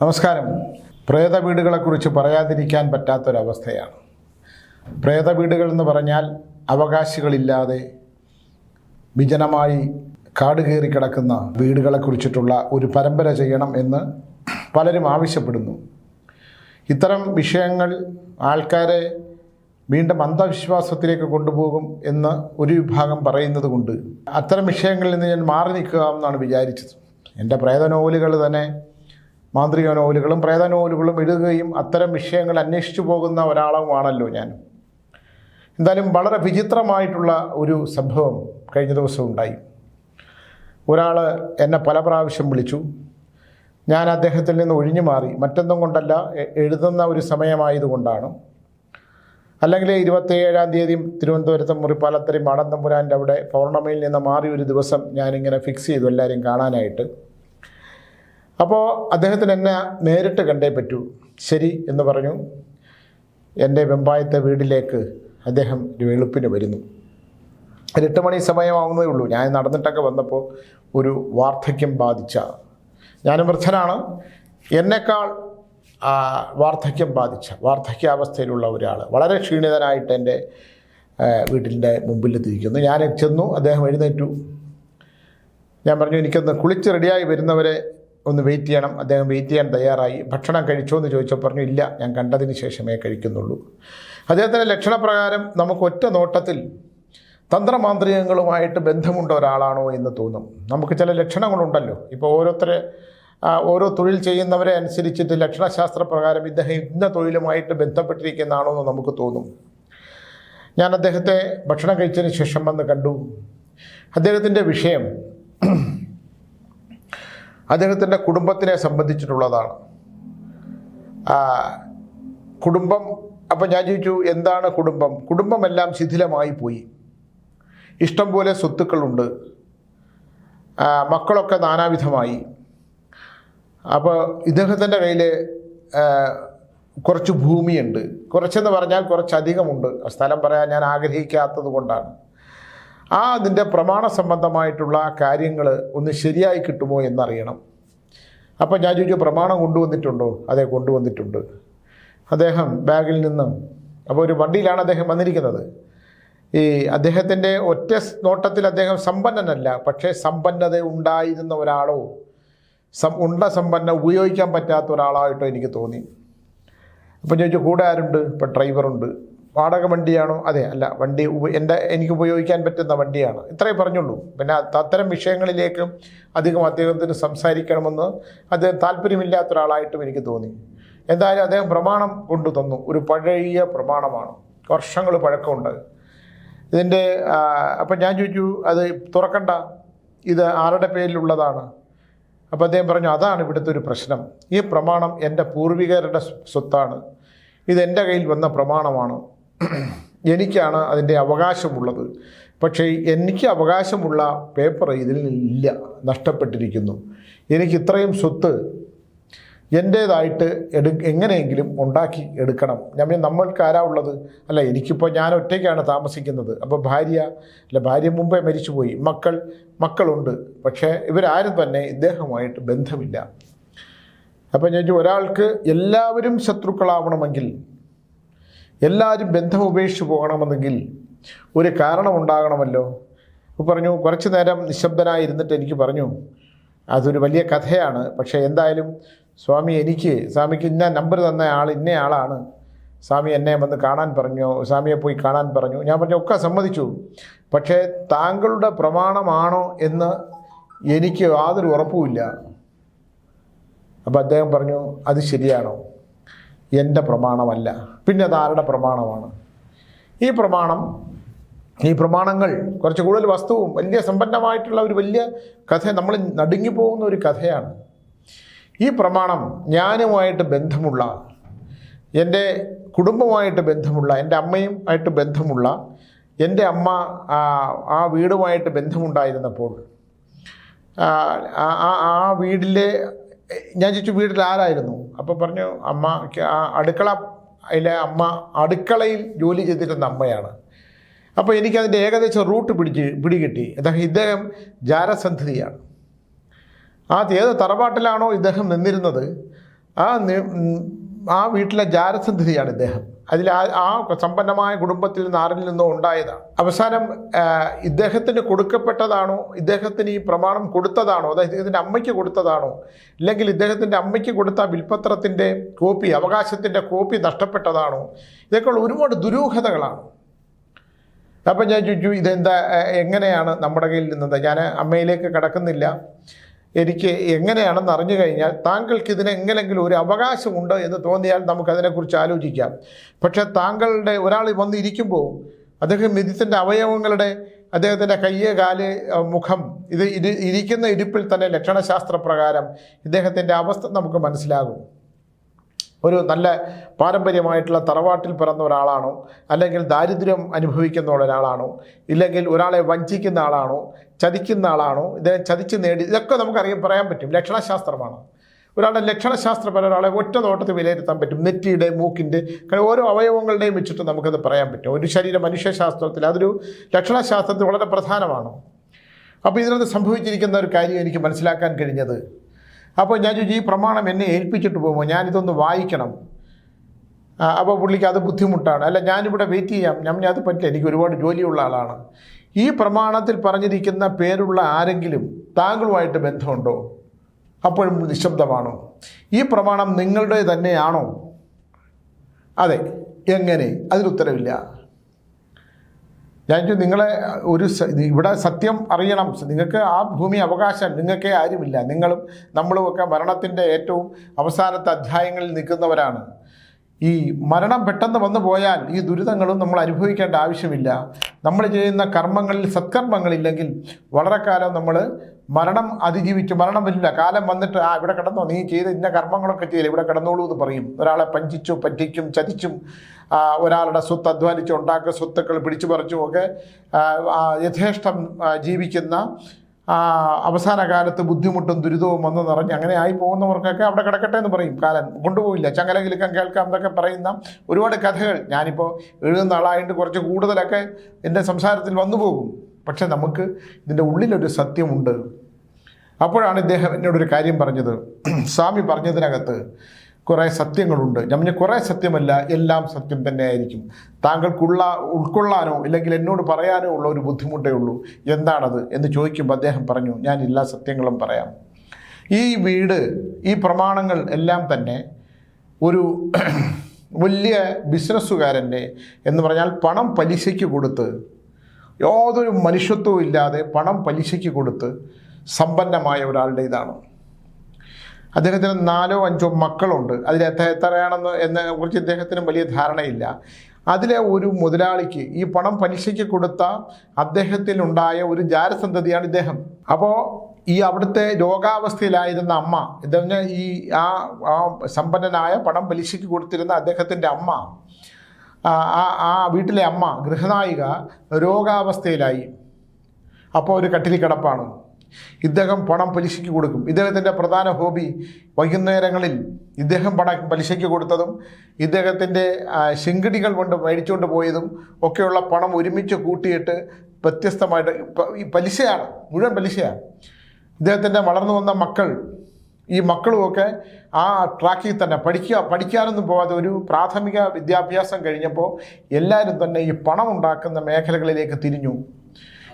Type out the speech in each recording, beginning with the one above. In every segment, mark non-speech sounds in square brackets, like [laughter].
നമസ്കാരം. പ്രേത വീടുകളെക്കുറിച്ച് പറയാതിരിക്കാൻ പറ്റാത്തൊരവസ്ഥയാണ്. പ്രേത വീടുകൾ എന്ന് പറഞ്ഞാൽ അവകാശികളില്ലാതെ വിജനമായി കാട് കയറി കിടക്കുന്ന വീടുകളെക്കുറിച്ചിട്ടുള്ള ഒരു പരമ്പര ചെയ്യണം എന്ന് പലരും ആവശ്യപ്പെടുന്നു. ഇത്തരം വിഷയങ്ങൾ ആൾക്കാരെ വീണ്ടും അന്ധവിശ്വാസത്തിലേക്ക് കൊണ്ടുപോകും എന്ന് ഒരു വിഭാഗം പറയുന്നത് കൊണ്ട് അത്തരം വിഷയങ്ങളിൽ നിന്ന് ഞാൻ മാറി നിൽക്കുക എന്നാണ് വിചാരിച്ചത്. എന്റെ പ്രേത നോവലുകൾ തന്നെ മാന്ത്രിക നോവലുകളും പ്രേത നോവലുകളും എഴുതുകയും അത്തരം വിഷയങ്ങൾ അന്വേഷിച്ചു പോകുന്ന ഒരാളുമാണല്ലോ ഞാൻ. എന്തായാലും വളരെ വിചിത്രമായിട്ടുള്ള ഒരു സംഭവം കഴിഞ്ഞ ദിവസം ഉണ്ടായി. ഒരാൾ എന്നെ പല പ്രാവശ്യം വിളിച്ചു. ഞാൻ അദ്ദേഹത്തിൽ നിന്ന് ഒഴിഞ്ഞു മാറി. മറ്റൊന്നും കൊണ്ടല്ല എഴുതുന്ന ഒരു സമയമായതുകൊണ്ടാണ്. അല്ലെങ്കിൽ ഇരുപത്തിയേഴാം തീയതി തിരുവനന്തപുരത്ത് മുറിപ്പാലത്തരി മാടന്തമ്പുരാന്റെ അവിടെ പൗർണമയിൽ നിന്ന് മാറി ഒരു ദിവസം ഞാനിങ്ങനെ ഫിക്സ് ചെയ്തു എല്ലാവരെയും കാണാനായിട്ട്. അപ്പോൾ അദ്ദേഹത്തിന് എന്നെ നേരിട്ട് കണ്ടേ പറ്റൂ. ശരി എന്ന് പറഞ്ഞു. എന്റെ വെമ്പായത്തെ വീടിലേക്ക് അദ്ദേഹം ഒരു വെളുപ്പിന് വരുന്നു. ഒരു എട്ട് മണി സമയമാവുന്നതേ ഉള്ളൂ. ഞാൻ നടന്നിട്ടൊക്കെ വന്നപ്പോൾ ഒരു വാർദ്ധക്യം ബാധിച്ച. ഞാനും വൃദ്ധനാണ്. എന്നെക്കാൾ വാർദ്ധക്യം ബാധിച്ച വാർദ്ധക്യാവസ്ഥയിലുള്ള ഒരാൾ വളരെ ക്ഷീണിതനായിട്ട് എന്റെ വീട്ടിന്റെ മുമ്പിലെത്തിയിരിക്കുന്നു ഞാൻ ചെന്നു അദ്ദേഹം എഴുന്നേറ്റു. ഞാൻ പറഞ്ഞു എനിക്കൊന്ന് കുളിച്ച് റെഡിയായി വരുന്നവരെ ഒന്ന് വെയിറ്റ് ചെയ്യണം. അദ്ദേഹം വെയിറ്റ് ചെയ്യാൻ തയ്യാറായി. ഭക്ഷണം കഴിച്ചോ എന്ന് ചോദിച്ചോ പറഞ്ഞു ഇല്ല ഞാൻ കണ്ടതിന് ശേഷമേ കഴിക്കുന്നുള്ളൂ. അദ്ദേഹത്തിന്റെ ലക്ഷണപ്രകാരം നമുക്ക് ഒറ്റ നോട്ടത്തിൽ തന്ത്രമാന്ത്രികങ്ങളുമായിട്ട് ബന്ധമുണ്ട ഒരാളാണോ എന്ന് തോന്നും. നമുക്ക് ചില ലക്ഷണങ്ങളുണ്ടല്ലോ. ഇപ്പോൾ ഓരോരുത്തരെ ഓരോ തൊഴിൽ ചെയ്യുന്നവരെ അനുസരിച്ചിട്ട് ലക്ഷണശാസ്ത്ര പ്രകാരം ഇദ്ദേഹം ഇന്ന തൊഴിലുമായിട്ട് ബന്ധപ്പെട്ടിരിക്കുന്നതാണോ എന്ന് നമുക്ക് തോന്നും. ഞാൻ അദ്ദേഹത്തെ ഭക്ഷണം കഴിച്ചതിന് ശേഷം വന്ന് കണ്ടു. അദ്ദേഹത്തിന്റെ വിഷയം അദ്ദേഹത്തിന്റെ കുടുംബത്തിനെ സംബന്ധിച്ചിട്ടുള്ളതാണ്. കുടുംബം അപ്പം ഞാൻ ചോദിച്ചു എന്താണ് കുടുംബം? കുടുംബമെല്ലാം ശിഥിലമായി പോയി. ഇഷ്ടം പോലെ സ്വത്തുക്കളുണ്ട്. മക്കളൊക്കെ നാനാവിധമായി. അപ്പോൾ ഇദ്ദേഹത്തിന്റെ കയ്യിൽ കുറച്ച് ഭൂമിയുണ്ട്. കുറച്ചെന്ന് പറഞ്ഞാൽ കുറച്ചധികമുണ്ട്. സ്ഥലം പറയാൻ ഞാൻ ആഗ്രഹിക്കാത്തത് കൊണ്ടാണ്. ആ അതിന്റെ പ്രമാണ സംബന്ധമായിട്ടുള്ള കാര്യങ്ങൾ ഒന്ന് ശരിയായി കിട്ടുമോ എന്നറിയണം. അപ്പോൾ ഞാൻ ചോദിച്ചു പ്രമാണം കൊണ്ടുവന്നിട്ടുണ്ടോ? അതെ കൊണ്ടുവന്നിട്ടുണ്ട്. അദ്ദേഹം ബാഗിൽ നിന്നും അപ്പോൾ ഒരു വണ്ടിയിലാണ് അദ്ദേഹം വന്നിരിക്കുന്നത്. ഈ അദ്ദേഹത്തിന്റെ ഒറ്റ നോട്ടത്തിൽ അദ്ദേഹം സമ്പന്നനല്ല പക്ഷേ സമ്പന്നത ഉണ്ടായിരുന്ന ഒരാളോ സം ഉണ്ട സമ്പന്ന ഉപയോഗിക്കാൻ പറ്റാത്ത ഒരാളായിട്ടോ എനിക്ക് തോന്നി. അപ്പം ചോദിച്ചു കൂടെ ആരുണ്ട്? ഇപ്പം ഡ്രൈവറുണ്ട്. വാടക വണ്ടിയാണോ? അതെ അല്ല വണ്ടി എന്റെ എനിക്ക് ഉപയോഗിക്കാൻ പറ്റുന്ന വണ്ടിയാണ്. ഇത്രയേ പറഞ്ഞുള്ളൂ. പിന്നെ അത് അത്തരം വിഷയങ്ങളിലേക്ക് അധികം അദ്ദേഹത്തിന് സംസാരിക്കണമെന്ന് അദ്ദേഹം താല്പര്യമില്ലാത്ത ഒരാളായിട്ടും എനിക്ക് തോന്നി. എന്തായാലും അദ്ദേഹം പ്രമാണം കൊണ്ടു തന്നു. ഒരു പഴയ പ്രമാണമാണ്. വർഷങ്ങൾ പഴക്കമുണ്ട്. ഇതിന്റെ അപ്പം ഞാൻ ചോദിച്ചു അത് തുറക്കണ്ട? ഇത് ആരുടെ പേരിലുള്ളതാണ്? അപ്പോൾ അദ്ദേഹം പറഞ്ഞു അതാണ് ഇവിടുത്തെ ഒരു പ്രശ്നം. ഈ പ്രമാണം എന്റെ പൂർവികരുടെ സ്വത്താണ്. ഇത് എന്റെ കയ്യിൽ വന്ന പ്രമാണമാണ്. എനിക്കാണ് അതിന്റെ അവകാശമുള്ളത്. പക്ഷേ എനിക്ക് അവകാശമുള്ള പേപ്പർ ഇതിൽ ഇല്ല നഷ്ടപ്പെട്ടിരിക്കുന്നു. എനിക്ക് ഇത്രയും സ്വത്ത് എന്റേതായിട്ട് എടു എങ്ങനെയെങ്കിലും ഉണ്ടാക്കി എടുക്കണം. ഞാൻ നമ്മൾക്കാരാ ഉള്ളത്? അല്ല എനിക്കിപ്പോൾ ഞാൻ ഒറ്റയ്ക്കാണ് താമസിക്കുന്നത്. അപ്പോൾ ഭാര്യ അല്ല ഭാര്യ മുമ്പേ മരിച്ചുപോയി. മക്കൾ മക്കളുണ്ട്. പക്ഷേ ഇവരാരും തന്നെ ഇദ്ദേഹമായിട്ട് ബന്ധമില്ല. അപ്പോൾ ഞാൻ ഒരാൾക്ക് എല്ലാവരും ശത്രുക്കളാവണമെങ്കിൽ എല്ലാവരും ബന്ധം ഉപേക്ഷിച്ച് പോകണമെന്നെങ്കിൽ ഒരു കാരണമുണ്ടാകണമല്ലോ. പറഞ്ഞു കുറച്ച് നേരം നിശബ്ദനായി ഇരുന്നിട്ട് എനിക്ക് പറഞ്ഞു അതൊരു വലിയ കഥയാണ്. പക്ഷേ എന്തായാലും സ്വാമി എനിക്ക് സ്വാമിക്ക് ഇന്ന നമ്പർ തന്ന ആൾ ഇന്ന ആളാണ്. സ്വാമി എന്നെ വന്ന് കാണാൻ പറഞ്ഞു സ്വാമിയെ പോയി കാണാൻ പറഞ്ഞു. ഞാൻ പറഞ്ഞു ഒക്കെ സമ്മതിച്ചു. പക്ഷേ താങ്കളുടെ പ്രമാണമാണോ എന്ന് എനിക്ക് യാതൊരു ഉറപ്പുമില്ല അപ്പോൾ അദ്ദേഹം പറഞ്ഞു അത് ശരിയാണോ? എന്റെ പ്രമാണമല്ല. പിന്നെ അത് ആരുടെ പ്രമാണമാണ്? ഈ പ്രമാണം ഈ പ്രമാണങ്ങൾ കുറച്ച് കൂടുതൽ വസ്തുവും വലിയ സമ്പന്നമായിട്ടുള്ള ഒരു വലിയ കഥ നമ്മൾ നടുങ്ങിപ്പോകുന്ന ഒരു കഥയാണ്. ഈ പ്രമാണം ഞാനുമായിട്ട് ബന്ധമുള്ള എന്റെ കുടുംബമായിട്ട് ബന്ധമുള്ള എന്റെ അമ്മയും ആയിട്ട് ബന്ധമുള്ള എന്റെ അമ്മ ആ, വീടുമായിട്ട് ബന്ധമുണ്ടായിരുന്നപ്പോൾ ആ ആ- ഞാൻ ചോദിച്ചു വീട്ടിൽ ആരായിരുന്നു അപ്പോൾ പറഞ്ഞു അമ്മ അടുക്കള അതിലെ അമ്മ അടുക്കളയിൽ ജോലി ചെയ്തിരുന്ന അമ്മയാണ്. അപ്പോൾ എനിക്കതിന്റെ ഏകദേശം റൂട്ട് പിടിച്ച് പിടികിട്ടി. അദ്ദേഹം ഇദ്ദേഹം ജാരസന്ധതിയാണ് ആ ഏത് തറവാട്ടിലാണോ ഇദ്ദേഹം നിന്നിരുന്നത് ആ ആ വീട്ടിലെ ജാരസന്ധതിയാണ് ഇദ്ദേഹം. അതിൽ ആ ആ സമ്പന്നമായ കുടുംബത്തിൽ നിന്ന് ആരിൽ നിന്നോ ഉണ്ടായതാണ്. അവസാനം ഇദ്ദേഹത്തിന് കൊടുക്കപ്പെട്ടതാണോ? ഇദ്ദേഹത്തിന് ഈ പ്രമാണം കൊടുത്തതാണോ? അതായത് ഇദ്ദേഹത്തിന്റെ അമ്മയ്ക്ക് കൊടുത്തതാണോ? ഇല്ലെങ്കിൽ ഇദ്ദേഹത്തിന്റെ അമ്മയ്ക്ക് കൊടുത്ത വിൽപ്പത്രത്തിന്റെ കോപ്പി അവകാശത്തിന്റെ കോപ്പി നഷ്ടപ്പെട്ടതാണോ? ഇതൊക്കെയുള്ള ഒരുപാട് ദുരൂഹതകളാണ്. അപ്പം ഞാൻ ചോദിച്ചു ഇതെന്താ എങ്ങനെയാണ് നമ്മുടെ കയ്യിൽ നിന്നത്? ഞാൻ അമ്മയിലേക്ക് കടക്കുന്നില്ല. എനിക്ക് എങ്ങനെയാണെന്ന് അറിഞ്ഞു കഴിഞ്ഞാൽ താങ്കൾക്ക് ഇതിന് എങ്ങനെങ്കിലും ഒരു അവകാശമുണ്ട് എന്ന് തോന്നിയാൽ നമുക്കതിനെക്കുറിച്ച് ആലോചിക്കാം. പക്ഷേ താങ്കളുടെ ഒരാൾ വന്നിരിക്കുമ്പോൾ അദ്ദേഹം ഇതിന്റെ അവയവങ്ങളുടെ അദ്ദേഹത്തിന്റെ കയ്യ് കാൽ മുഖം ഇത് ഇരിക്കുന്ന ഇരിപ്പിൽ തന്നെ ലക്ഷണശാസ്ത്രപ്രകാരം ഇദ്ദേഹത്തിന്റെ അവസ്ഥ നമുക്ക് മനസ്സിലാകും. ഒരു നല്ല പാരമ്പര്യമായിട്ടുള്ള തറവാട്ടിൽ പിറന്ന ഒരാളാണോ? അല്ലെങ്കിൽ ദാരിദ്ര്യം അനുഭവിക്കുന്ന ഒരാളാണോ? ഇല്ലെങ്കിൽ ഒരാളെ വഞ്ചിക്കുന്ന ആളാണോ? ചതിക്കുന്ന ആളാണോ? ഇദ്ദേഹം ചതിച്ച് നേടി ഇതൊക്കെ നമുക്കറിയാൻ പറയാൻ പറ്റും. ലക്ഷണശാസ്ത്രമാണ്. ഒരാളുടെ ലക്ഷണശാസ്ത്രപര ഒരാളെ ഒറ്റ നോട്ടത്തിൽ വിലയിരുത്താൻ പറ്റും. നെറ്റിയുടെ മൂക്കിന്റെ ഓരോ അവയവങ്ങളുടെയും വെച്ചിട്ട് നമുക്കത് പറയാൻ പറ്റും. ഒരു ശരീര മനുഷ്യശാസ്ത്രത്തിൽ അതൊരു ലക്ഷണശാസ്ത്രത്തിൽ വളരെ പ്രധാനമാണ്. അപ്പോൾ ഇതിനകത്ത് സംഭവിച്ചിരിക്കുന്ന ഒരു കാര്യം എനിക്ക് മനസ്സിലാക്കാൻ കഴിഞ്ഞത്. അപ്പോൾ ഞാൻ ചോദിച്ചു ഈ പ്രമാണം എന്നെ ഏൽപ്പിച്ചിട്ട് പോകുമോ? ഞാനിതൊന്ന് വായിക്കണം. അപ്പോൾ പുള്ളിക്ക് അത് ബുദ്ധിമുട്ടാണ്. അല്ല ഞാനിവിടെ വെയിറ്റ് ചെയ്യാം. ഞാൻ അത് പറ്റില്ല. എനിക്ക് ഒരുപാട് ജോലിയുള്ള ആളാണ്. ഈ പ്രമാണത്തിൽ പറഞ്ഞിരിക്കുന്ന പേരുള്ള ആരെങ്കിലും താങ്കളുമായിട്ട് ബന്ധമുണ്ടോ? അപ്പോഴും നിശബ്ദമാണോ? ഈ പ്രമാണം നിങ്ങളുടെ തന്നെയാണോ അതെ എങ്ങനെ? അതിനുത്തരവില്ല ഞാൻ നിങ്ങളെ ഒരു ഇവിടെ സത്യം അറിയണം. നിങ്ങൾക്ക് ആ ഭൂമി അവകാശം നിങ്ങൾക്ക് ആരുമില്ല. നിങ്ങളും നമ്മളും ഒക്കെ മരണത്തിന്റെ ഏറ്റവും അവസാനത്തെ അധ്യായങ്ങളിൽ നിൽക്കുന്നവരാണ്. ഈ മരണം പെട്ടെന്ന് വന്നു പോയാൽ ഈ ദുരിതങ്ങളും നമ്മൾ അനുഭവിക്കേണ്ട ആവശ്യമില്ല. നമ്മൾ ചെയ്യുന്ന കർമ്മങ്ങളിൽ സത്കർമ്മങ്ങളില്ലെങ്കിൽ വളരെ കാലം നമ്മൾ മരണം അതിജീവിച്ച്. മരണം വരില്ല. കാലം വന്നിട്ട് ആ ഇവിടെ കിടന്നോ നീ ചെയ്ത ഇന്ന കർമ്മങ്ങളൊക്കെ ചെയ്യില്ല ഇവിടെ കിടന്നോളൂ എന്ന് പറയും. ഒരാളെ പഞ്ചിച്ചും പറ്റിക്കും ചതിച്ചും ഒരാളുടെ സ്വത്ത് അധ്വാനിച്ചും ഉണ്ടാക്കുക സ്വത്തുക്കൾ പിടിച്ചു പറിച്ചും ഒക്കെ യഥേഷ്ടം ജീവിക്കുന്ന അവസാന കാലത്ത് ബുദ്ധിമുട്ടും ദുരിതവും വന്നു നിറഞ്ഞ് അങ്ങനെ ആയി പോകുന്നവർക്കൊക്കെ അവിടെ കിടക്കട്ടെ എന്ന് പറയും. കാലൻ കൊണ്ടുപോയില്ല ചങ്ങല കിലുക്കം കേൾക്കാം എന്നൊക്കെ പറയുന്ന ഒരുപാട് കഥകൾ ഞാനിപ്പോൾ എഴുതുന്ന ആളായിട്ട് കുറച്ച് കൂടുതലൊക്കെ എന്റെ സംസാരത്തിൽ വന്നു പോകും. പക്ഷെ നമുക്ക് ഇതിന്റെ ഉള്ളിലൊരു സത്യമുണ്ട്. അപ്പോഴാണ് ഇദ്ദേഹം എന്നോടൊരു കാര്യം പറഞ്ഞത്. [clears throat] സ്വാമി പറഞ്ഞതിനകത്ത് കുറേ സത്യങ്ങളുണ്ട്. ഞാൻ കുറേ സത്യമല്ല എല്ലാം സത്യം തന്നെയായിരിക്കും. താങ്കൾക്കുള്ള ഉൾക്കൊള്ളാനോ ഇല്ലെങ്കിൽ എന്നോട് പറയാനോ ഉള്ള ഒരു ബുദ്ധിമുട്ടേ ഉള്ളൂ. എന്താണത് എന്ന് ചോദിക്കുമ്പോൾ അദ്ദേഹം പറഞ്ഞു ഞാൻ എല്ലാ സത്യങ്ങളും പറയാം. ഈ വീട് ഈ പ്രമാണങ്ങൾ എല്ലാം തന്നെ ഒരു വലിയ ബിസിനസ്സുകാരന്റെ എന്ന് പറഞ്ഞാൽ പണം പലിശയ്ക്ക് കൊടുത്ത് യാതൊരു മനുഷ്യത്വവും ഇല്ലാതെ പണം പലിശയ്ക്ക് കൊടുത്ത് സമ്പന്നമായ ഒരാളുടെ ഇതാണ്. അദ്ദേഹത്തിന് നാലോ അഞ്ചോ മക്കളുണ്ട്. അതിൽ എത്ര എത്രയാണെന്ന് എന്നെ കുറിച്ച് ഇദ്ദേഹത്തിന് വലിയ ധാരണയില്ല. അതിലെ ഒരു മുതലാളിക്ക് ഈ പണം പലിശയ്ക്ക് കൊടുത്ത അദ്ദേഹത്തിനുണ്ടായ ഒരു ജാരസന്തതിയാണ് ഇദ്ദേഹം. അപ്പോൾ ഈ അവിടുത്തെ രോഗാവസ്ഥയിലായിരുന്ന അമ്മ ഇതെന്ന് ഈ ആ സമ്പന്നനായ പണം പലിശയ്ക്ക് കൊടുത്തിരുന്ന അദ്ദേഹത്തിന്റെ അമ്മ ആ- ആ വീട്ടിലെ അമ്മ ഗൃഹനായിക രോഗാവസ്ഥയിലായി. അപ്പോൾ ഒരു കട്ടിലി കിടപ്പാണ്. ഇദ്ദേഹം പണം പലിശയ്ക്ക് കൊടുക്കും. ഇദ്ദേഹത്തിന്റെ പ്രധാന ഹോബി വൈകുന്നേരങ്ങളിൽ ഇദ്ദേഹം പണം പലിശയ്ക്ക് കൊടുത്തതും ഇദ്ദേഹത്തിന്റെ ശിങ്കിടികൾ കൊണ്ട് മേടിച്ചുകൊണ്ട് പോയതും ഒക്കെയുള്ള പണം ഒരുമിച്ച് കൂട്ടിയിട്ട് വ്യത്യസ്തമായിട്ട് ഈ പലിശയാണ് മുഴുവൻ പലിശയാണ്. ഇദ്ദേഹത്തിന്റെ വളർന്നു വന്ന മക്കൾ ഈ മക്കളുമൊക്കെ ആ ട്രാക്കിൽ തന്നെ പഠിക്കുക പഠിക്കാനൊന്നും പോകാതെ ഒരു പ്രാഥമിക വിദ്യാഭ്യാസം കഴിഞ്ഞപ്പോൾ എല്ലാവരും തന്നെ ഈ പണം ഉണ്ടാക്കുന്ന മേഖലകളിലേക്ക് തിരിഞ്ഞു.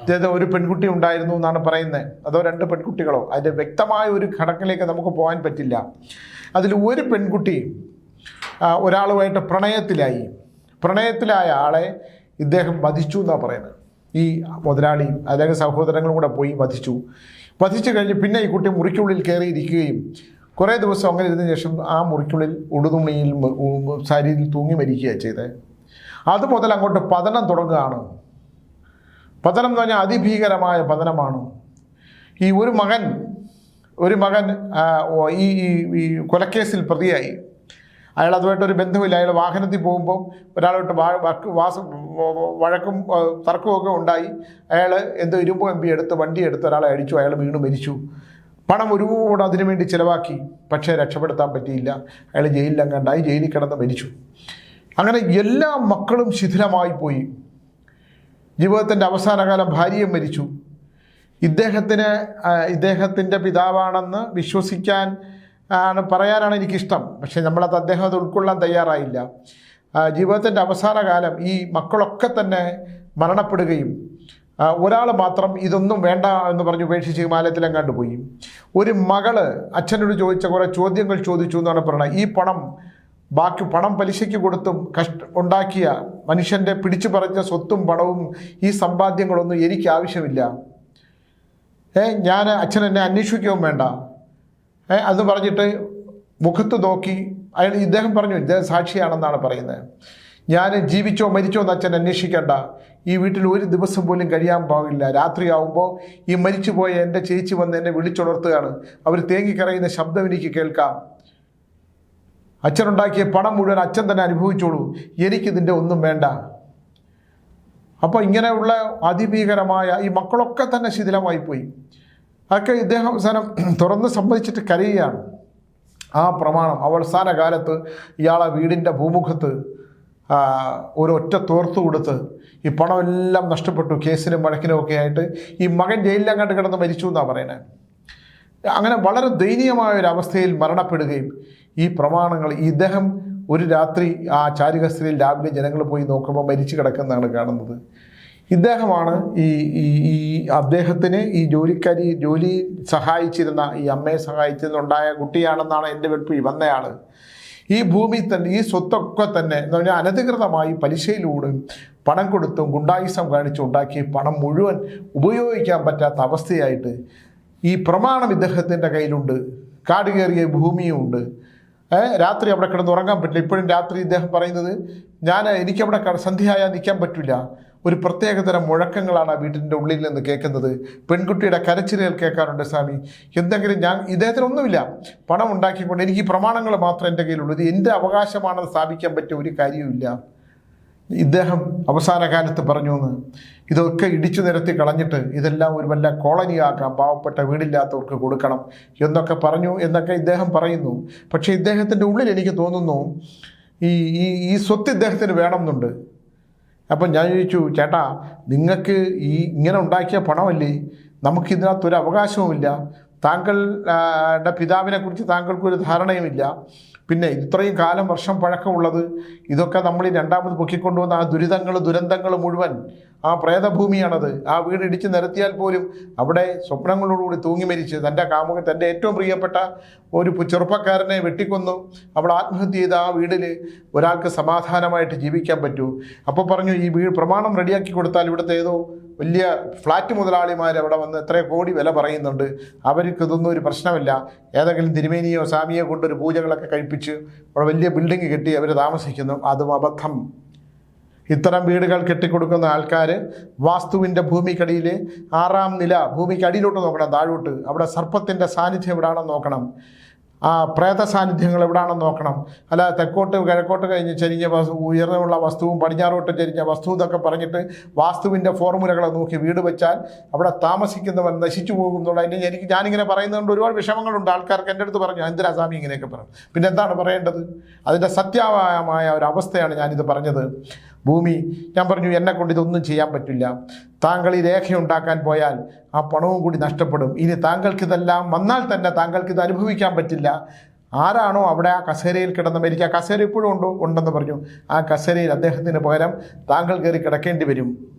ഇദ്ദേഹത്തെ ഒരു പെൺകുട്ടി ഉണ്ടായിരുന്നു എന്നാണ് പറയുന്നത്. അതോ രണ്ട് പെൺകുട്ടികളോ? അതിന്റെ വ്യക്തമായ ഒരു ഘടകത്തിലേക്ക് നമുക്ക് പോകാൻ പറ്റില്ല. അതിൽ ഒരു പെൺകുട്ടി ഒരാളുമായിട്ട് പ്രണയത്തിലായി. പ്രണയത്തിലായ ആളെ ഇദ്ദേഹം വധിച്ചു എന്നാണ് പറയുന്നത്. ഈ മുതലാളിയും അല്ലെങ്കിൽ സഹോദരങ്ങളും കൂടെ പോയി വധിച്ചു. വധിച്ചു കഴിഞ്ഞ് പിന്നെ ഈ കുട്ടി മുറിക്കുള്ളിൽ കയറിയിരിക്കുകയും കുറേ ദിവസം അങ്ങനെ ഇരുന്നതിന് ശേഷം ആ മുറിക്കുള്ളിൽ ഉടുതുണിയിൽ സാരിയിൽ തൂങ്ങി മരിക്കുകയാണ് ചെയ്തത് അത് മുതൽ അങ്ങോട്ട് പതനം തുടങ്ങുകയാണ്. പതനം എന്ന് പറഞ്ഞാൽ അതിഭീകരമായ പതനമാണ്. ഈ ഒരു മകൻ ഒരു മകൻ ഈ ഈ- കൊലക്കേസിൽ പ്രതിയായി. അയാൾ അതുമായിട്ടൊരു ബന്ധമില്ല അയാൾ വാഹനത്തിൽ പോകുമ്പോൾ ഒരാളോട്ട് വാസ വഴക്കും തർക്കമൊക്കെ ഉണ്ടായി. അയാൾ എന്തോ ഇരുമ്പ് കമ്പി എടുത്ത് വണ്ടി എടുത്ത് ഒരാളെ അടിച്ചു. അയാൾ വീണ് മരിച്ചു. പണം ഒരുപാട് അതിനു വേണ്ടി ചിലവാക്കി. പക്ഷേ രക്ഷപ്പെടുത്താൻ പറ്റിയില്ല. അയാൾ ജയിലിലെങ്ങാണ്ടായി. ജയിലിൽ കിടന്ന് മരിച്ചു. അങ്ങനെ എല്ലാ മക്കളും ശിഥിലമായി പോയി ജീവിതത്തിന്റെ അവസാനകാലം ഭാര്യയും മരിച്ചു. ഇദ്ദേഹത്തിന് ഇദ്ദേഹത്തിന്റെ പിതാവാണെന്ന് വിശ്വസിക്കാൻ ആണ് പറയാനാണ് എനിക്കിഷ്ടം. പക്ഷേ നമ്മളത് അദ്ദേഹം അത് ഉൾക്കൊള്ളാൻ തയ്യാറായില്ല. ജീവിതത്തിന്റെ അവസാന കാലം ഈ മക്കളൊക്കെ തന്നെ മരണപ്പെടുകയും ഒരാൾ മാത്രം ഇതൊന്നും വേണ്ട എന്ന് പറഞ്ഞ് ഉപേക്ഷിച്ച് ഹിമാലയത്തിലും കണ്ടുപോയി. ഒരു മകൾ അച്ഛനോട് ചോദിച്ച കുറേ ചോദ്യങ്ങൾ ചോദിച്ചു എന്നാണ് പറയുന്നത് ഈ പണം ബാക്കി പണം പലിശയ്ക്ക് കൊടുത്തും കഷ്ട ഉണ്ടാക്കിയ മനുഷ്യന്റെ പിടിച്ചു പറഞ്ഞ സ്വത്തും പണവും ഈ സമ്പാദ്യങ്ങളൊന്നും എനിക്ക് ആവശ്യമില്ല. ഏ ഞാൻ അച്ഛൻ എന്നെ അന്വേഷിക്കുകയും വേണ്ട. ഏ അത് പറഞ്ഞിട്ട് മുഖത്ത് നോക്കി അയാൾ ഇദ്ദേഹം പറഞ്ഞു ഇദ്ദേഹം സാക്ഷിയാണെന്നാണ് പറയുന്നത്. ഞാൻ ജീവിച്ചോ മരിച്ചോ എന്ന് അച്ഛൻ അന്വേഷിക്കേണ്ട. ഈ വീട്ടിൽ ഒരു ദിവസം പോലും കഴിയാൻ പാകില്ല രാത്രിയാവുമ്പോൾ ഈ മരിച്ചുപോയ എന്റെ ചേച്ചി വന്ന് എന്നെ വിളിച്ചുണർത്തുകയാണ്. അവർ തേങ്ങിക്കറയുന്ന ശബ്ദം എനിക്ക് കേൾക്കാം. അച്ഛനുണ്ടാക്കിയ പണം മുഴുവൻ അച്ഛൻ തന്നെ അനുഭവിച്ചോളൂ. എനിക്കിതിന്റെ ഒന്നും വേണ്ട. അപ്പോൾ ഇങ്ങനെയുള്ള അതിഭീകരമായ ഈ മക്കളൊക്കെ തന്നെ ശിഥിലമായി പോയി അതൊക്കെ ഇദ്ദേഹം അവസാനം തുറന്ന് സമ്മതിച്ചിട്ട് കരയുകയാണ്. ആ പ്രമാണം അവസാന കാലത്ത് ഇയാളെ വീടിന്റെ ഭൂമുഖത്ത് ഒറ്റ തോർത്തു കൊടുത്ത് ഈ പണമെല്ലാം നഷ്ടപ്പെട്ടു കേസിനും വഴക്കിനും ഒക്കെ ആയിട്ട് ഈ മകൻ ജയിലിലങ്ങാണ്ട് കിടന്ന് മരിച്ചു എന്നാണ് പറയുന്നത് അങ്ങനെ വളരെ ദയനീയമായ ഒരു അവസ്ഥയിൽ മരണപ്പെടുകയും ഈ പ്രമാണങ്ങൾ ഇദ്ദേഹം ഒരു രാത്രി ആ ചാരികസ്ത്രീയിൽ രാവിലെ ജനങ്ങൾ പോയി നോക്കുമ്പോൾ മരിച്ചു കിടക്കുന്നതാണ് കാണുന്നത്. ഇദ്ദേഹമാണ് ഈ ഈ അദ്ദേഹത്തിന് ഈ ജോലിക്കാരി ജോലി സഹായിച്ചിരുന്ന ഈ അമ്മയെ സഹായിച്ചിരുന്നുണ്ടായ കുട്ടിയാണെന്നാണ് എന്റെ വെപ്പ്. വന്നയാൾ ഈ ഭൂമി തന്നെ ഈ സ്വത്തൊക്കെ തന്നെ എന്ന് പറഞ്ഞാൽ അനധികൃതമായി പലിശയിലൂടെ പണം കൊടുത്തും ഗുണ്ടായുസം കാണിച്ചും ഉണ്ടാക്കിയ പണം മുഴുവൻ ഉപയോഗിക്കാൻ പറ്റാത്ത അവസ്ഥയായിട്ട് ഈ പ്രമാണം ഇദ്ദേഹത്തിന്റെ കയ്യിലുണ്ട്. കാട് കയറിയ ഭൂമിയുമുണ്ട്. രാത്രി അവിടെ കിടന്ന് ഉറങ്ങാൻ പറ്റില്ല. ഇപ്പോഴും രാത്രി ഇദ്ദേഹം പറയുന്നത് ഞാൻ എനിക്കവിടെ സന്ധ്യയായാൽ നിൽക്കാൻ പറ്റില്ല. ഒരു പ്രത്യേകതരം മുഴക്കങ്ങളാണ് ആ വീട്ടിന്റെ ഉള്ളിൽ നിന്ന് കേൾക്കുന്നത്. പെൺകുട്ടിയുടെ കരച്ചിലുകൾ കേൾക്കാറുണ്ട് സ്വാമി. എന്തെങ്കിലും ഞാൻ ഇദ്ദേഹത്തിനൊന്നുമില്ല. പണം ഉണ്ടാക്കിക്കൊണ്ട് എനിക്ക് പ്രമാണങ്ങൾ മാത്രം എന്റെ കയ്യിലുള്ളൂ ഇത് എന്റെ അവകാശമാണെന്ന് സ്ഥാപിക്കാൻ പറ്റിയ ഒരു കാര്യവുമില്ല. ഇദ്ദേഹം അവസാന കാലത്ത് പറഞ്ഞു എന്ന്. ഇതൊക്കെ ഇടിച്ചു നിരത്തി കളഞ്ഞിട്ട് ഇതെല്ലാം ഒരു വല്ല കോളനിയാക്കാം പാവപ്പെട്ട വീടില്ലാത്തവർക്ക് കൊടുക്കണം എന്നൊക്കെ പറഞ്ഞു എന്നൊക്കെ ഇദ്ദേഹം പറയുന്നു. പക്ഷേ ഇദ്ദേഹത്തിന്റെ ഉള്ളിൽ എനിക്ക് തോന്നുന്നു ഈ ഈ ഈ സ്വത്ത് ഇദ്ദേഹത്തിന് വേണമെന്നുണ്ട്. അപ്പം ഞാൻ ചോദിച്ചു ചേട്ടാ നിങ്ങൾക്ക് ഈ ഇങ്ങനെ ഉണ്ടാക്കിയ പണമല്ലേ? നമുക്കിതിനകത്തൊരു അവകാശവുമില്ല. താങ്കളുടെ പിതാവിനെക്കുറിച്ച് താങ്കൾക്കൊരു ധാരണയുമില്ല. പിന്നെ ഇത്രയും കാലം വർഷം പഴക്കമുള്ളത് ഇതൊക്കെ നമ്മൾ ഈ രണ്ടാമത് പൊക്കിക്കൊണ്ടുവന്ന ആ ദുരിതങ്ങൾ ദുരന്തങ്ങൾ മുഴുവൻ ആ പ്രേതഭൂമിയാണത്. ആ വീട് ഇടിച്ചു നിരത്തിയാൽ പോലും അവിടെ സ്വപ്നങ്ങളോടുകൂടി തൂങ്ങി മരിച്ച് തന്റെ കാമുകൻ തന്റെ ഏറ്റവും പ്രിയപ്പെട്ട ഒരു ചെറുപ്പക്കാരനെ വെട്ടിക്കൊന്നു. അവൾ ആത്മഹത്യ ചെയ്ത ആ വീടിൽ ഒരാൾക്ക് സമാധാനമായിട്ട് ജീവിക്കാൻ പറ്റൂ. അപ്പോൾ പറഞ്ഞു ഈ വീട് പ്രമാണം റെഡിയാക്കി കൊടുത്താൽ ഇവിടുത്തെ ഏതോ വലിയ ഫ്ലാറ്റ് മുതലാളിമാർ അവിടെ വന്ന് എത്ര കോടി വില പറയുന്നുണ്ട്. അവർക്ക് ഇതൊന്നും ഒരു പ്രശ്നമില്ല. ഏതെങ്കിലും തിരുമേനിയോ സ്വാമിയോ കൊണ്ടൊരു പൂജകളൊക്കെ കഴിപ്പിച്ച് അവിടെ വലിയ ബിൽഡിംഗ് കെട്ടി അവർ താമസിക്കുന്നു. അതും അബദ്ധം. ഇത്തരം വീടുകൾ കെട്ടിക്കൊടുക്കുന്ന ആൾക്കാർ വാസ്തുവിന്റെ ഭൂമിക്കടിയിൽ ആറാം നില ഭൂമിക്ക് അടിയിലോട്ട് നോക്കണം താഴോട്ട്. അവിടെ സർപ്പത്തിന്റെ സാന്നിധ്യം എവിടെയാണെന്ന് നോക്കണം. ആ പ്രേത സാന്നിധ്യങ്ങൾ എവിടെയാണെന്ന് നോക്കണം. അല്ല തെക്കോട്ട് കിഴക്കോട്ട് കഴിഞ്ഞ് ചരിഞ്ഞ ഉയർന്നുള്ള വസ്തുവും പടിഞ്ഞാറോട്ട് ചരിഞ്ഞ വസ്തു എന്നൊക്കെ പറഞ്ഞിട്ട് വാസ്തുവിന്റെ ഫോർമുലകളെ നോക്കി വീട് വെച്ചാൽ അവിടെ താമസിക്കുന്നവൻ നശിച്ചു പോകും എന്നുള്ള അതിന് എനിക്ക് ഞാനിങ്ങനെ പറയുന്നതുകൊണ്ട് ഒരുപാട് വിഷമങ്ങളുണ്ട്. ആൾക്കാർക്ക് എന്റെ അടുത്ത് പറഞ്ഞു എന്തിനാ സ്വാമി ഇങ്ങനെയൊക്കെ പറഞ്ഞു? പിന്നെ എന്താണ് പറയേണ്ടത്? അതിന്റെ സത്യമായ ഒരു അവസ്ഥയാണ് ഞാനിത് പറഞ്ഞത്. ഭൂമി. ഞാൻ പറഞ്ഞു എന്നെ കൊണ്ട് ഇതൊന്നും ചെയ്യാൻ പറ്റില്ല. താങ്കൾ ഈ രേഖയുണ്ടാക്കാൻ പോയാൽ ആ പണവും കൂടി നഷ്ടപ്പെടും. ഇനി താങ്കൾക്ക് ഇതെല്ലാം വന്നാൽ തന്നെ താങ്കൾക്ക് ഇത് അനുഭവിക്കാൻ പറ്റില്ല. ആരാണോ അവിടെ ആ കസേരയിൽ കിടന്ന് മരിക്കുക? ആ കസേര ഇപ്പോഴും ഉണ്ടോ? ഉണ്ടെന്ന് പറഞ്ഞു. ആ കസേരയിൽ അദ്ദേഹത്തിന് പകരം താങ്കൾ കയറി കിടക്കേണ്ടി വരും.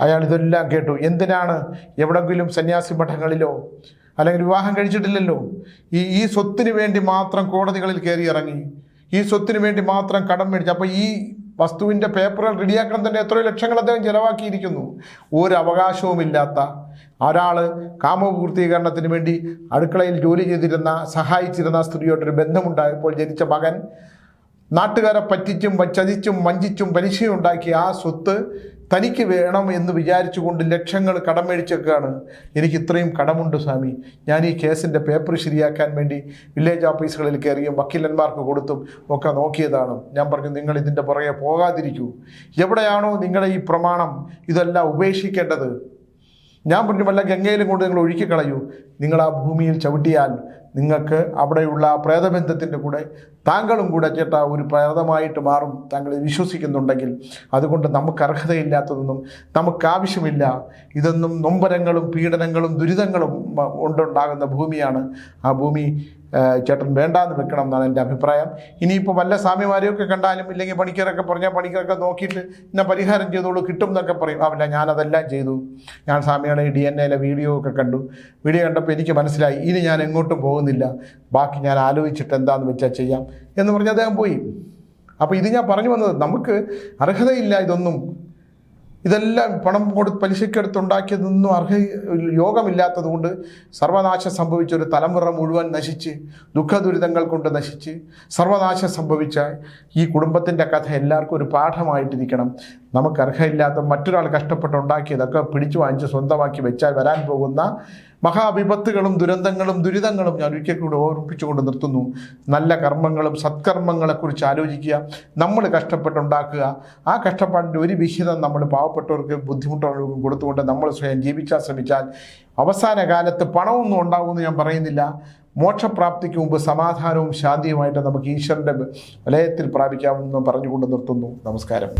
അയാൾ ഇതെല്ലാം കേട്ടു. എന്തിനാണ്? എവിടെങ്കിലും സന്യാസി മഠങ്ങളിലോ അല്ലെങ്കിൽ വിവാഹം കഴിച്ചിട്ടില്ലല്ലോ? ഈ ഈ സ്വത്തിന് വേണ്ടി മാത്രം കോടതികളിൽ കയറി ഇറങ്ങി. ഈ സ്വത്തിന് വേണ്ടി മാത്രം കടം മേടിച്ചു. അപ്പോൾ ഈ വസ്തുവിന്റെ പേപ്പറുകൾ റെഡിയാക്കണം തന്നെ എത്രയോ ലക്ഷങ്ങൾ അദ്ദേഹം ചിലവാക്കിയിരിക്കുന്നു. ഒരു അവകാശവുമില്ലാത്ത ഒരാൾ കാമപൂർത്തീകരണത്തിന് വേണ്ടി അടുക്കളയിൽ ജോലി ചെയ്തിരുന്ന സഹായിച്ചിരുന്ന സ്ത്രീയോട്ടൊരു ബന്ധമുണ്ടായപ്പോൾ ജനിച്ച മകൻ നാട്ടുകാരെ പറ്റിച്ചും ചതിച്ചും വഞ്ചിച്ചും പലിശയും ഉണ്ടാക്കി ആ സ്വത്ത് തനിക്ക് വേണം എന്ന് വിചാരിച്ചുകൊണ്ട് ലക്ഷങ്ങൾ കടം മേടിച്ചൊക്കെയാണ് എനിക്ക് ഇത്രയും കടമുണ്ട് സ്വാമി. ഞാൻ ഈ കേസിന്റെ പേപ്പർ ശരിയാക്കാൻ വേണ്ടി വില്ലേജ് ഓഫീസുകളിൽ കയറിയും വക്കീലന്മാർക്ക് കൊടുത്തും ഒക്കെ നോക്കിയതാണ്. ഞാൻ പറഞ്ഞു നിങ്ങൾ ഇതിന്റെ പുറകെ പോകാതിരിക്കൂ. എവിടെയാണോ നിങ്ങളുടെ ഈ പ്രമാണം ഇതെല്ലാം ഉപേക്ഷിക്കേണ്ടത്? ഞാൻ പറഞ്ഞു വല്ല ഗംഗയിലും കൊണ്ട് നിങ്ങൾ ഒഴുക്കി കളയൂ നിങ്ങൾ ആ ഭൂമിയിൽ ചവിട്ടിയാൽ നിങ്ങൾക്ക് അവിടെയുള്ള പ്രേതബന്ധത്തിന്റെ കൂടെ താങ്കളും കൂടെ ചേട്ട ഒരു പ്രേതമായിട്ട് മാറും താങ്കൾ വിശ്വസിക്കുന്നുണ്ടെങ്കിൽ അതുകൊണ്ട് നമുക്ക് അർഹതയില്ലാത്തതൊന്നും നമുക്ക് ആവശ്യമില്ല ഇതൊന്നും നൊമ്പരങ്ങളും പീഡനങ്ങളും ദുരിതങ്ങളും ഉണ്ടുണ്ടാകുന്ന ഭൂമിയാണ് ആ ഭൂമി ചേട്ടൻ വേണ്ടാന്ന് വെക്കണം എന്നാണ് എന്റെ അഭിപ്രായം. ഇനിയിപ്പോൾ വല്ല സ്വാമിമാരെയൊക്കെ കണ്ടാലും ഇല്ലെങ്കിൽ പണിക്കരൊക്കെ പറഞ്ഞാൽ പണിക്കരൊക്കെ നോക്കിയിട്ട് ഇന്ന പരിഹാരം ചെയ്തോളൂ കിട്ടും എന്നൊക്കെ പറയും. അവല്ല ഞാനതെല്ലാം ചെയ്തു. ഞാൻ സ്വാമിയുടെ ഡി എൻ എയിലെ വീഡിയോ ഒക്കെ കണ്ടു. വീഡിയോ കണ്ടപ്പോൾ എനിക്ക് മനസ്സിലായി ഇനി ഞാൻ എങ്ങോട്ടും പോകുന്നില്ല. ബാക്കി ഞാൻ ആലോചിച്ചിട്ട് എന്താണെന്ന് വെച്ചാൽ ചെയ്യാം എന്ന് പറഞ്ഞ് അദ്ദേഹം പോയി. അപ്പോൾ ഇത് ഞാൻ പറഞ്ഞു വന്നത് നമുക്ക് അർഹതയില്ല ഇതൊന്നും. ഇതെല്ലാം പണം കൊടുത്ത് പലിശക്കെടുത്തുണ്ടാക്കിയതൊന്നും അർഹ യോഗമില്ലാത്തത് കൊണ്ട് സർവനാശം സംഭവിച്ച ഒരു തലമുറ മുഴുവൻ നശിച്ച് ദുഃഖ ദുരിതങ്ങൾ കൊണ്ട് നശിച്ച് സർവനാശം സംഭവിച്ച ഈ കുടുംബത്തിന്റെ കഥ എല്ലാവർക്കും ഒരു പാഠമായിട്ടിരിക്കണം. നമുക്ക് അർഹയില്ലാത്ത മറ്റൊരാൾ കഷ്ടപ്പെട്ടുണ്ടാക്കിയതൊക്കെ പിടിച്ചു വാങ്ങിച്ച് സ്വന്തമാക്കി വെച്ചാൽ വരാൻ പോകുന്ന മഹാവിപത്തുകളും ദുരന്തങ്ങളും ദുരിതങ്ങളും ഞാൻ ഒരിക്കൽ കൂടെ ഓർമ്മിപ്പിച്ചുകൊണ്ട് നിർത്തുന്നു. നല്ല കർമ്മങ്ങളും സത്കർമ്മങ്ങളെക്കുറിച്ച് ആലോചിക്കുക നമ്മൾ കഷ്ടപ്പെട്ടുണ്ടാക്കുക. ആ കഷ്ടപ്പാടിന്റെ ഒരു വിഹിതം നമ്മൾ പാവപ്പെട്ടവർക്ക് ബുദ്ധിമുട്ടുള്ളവർക്കും കൊടുത്തുകൊണ്ട് നമ്മൾ സ്വയം ജീവിക്കാൻ ശ്രമിച്ചാൽ അവസാന കാലത്ത് പണമൊന്നും ഉണ്ടാവുമെന്ന് ഞാൻ പറയുന്നില്ല. മോക്ഷപ്രാപ്തിക്ക് മുമ്പ് സമാധാനവും ശാന്തിയുമായിട്ട് നമുക്ക് ഈശ്വരന്റെ വലയത്തിൽ പ്രാപിക്കാമെന്ന് പറഞ്ഞുകൊണ്ട് നിർത്തുന്നു. നമസ്കാരം.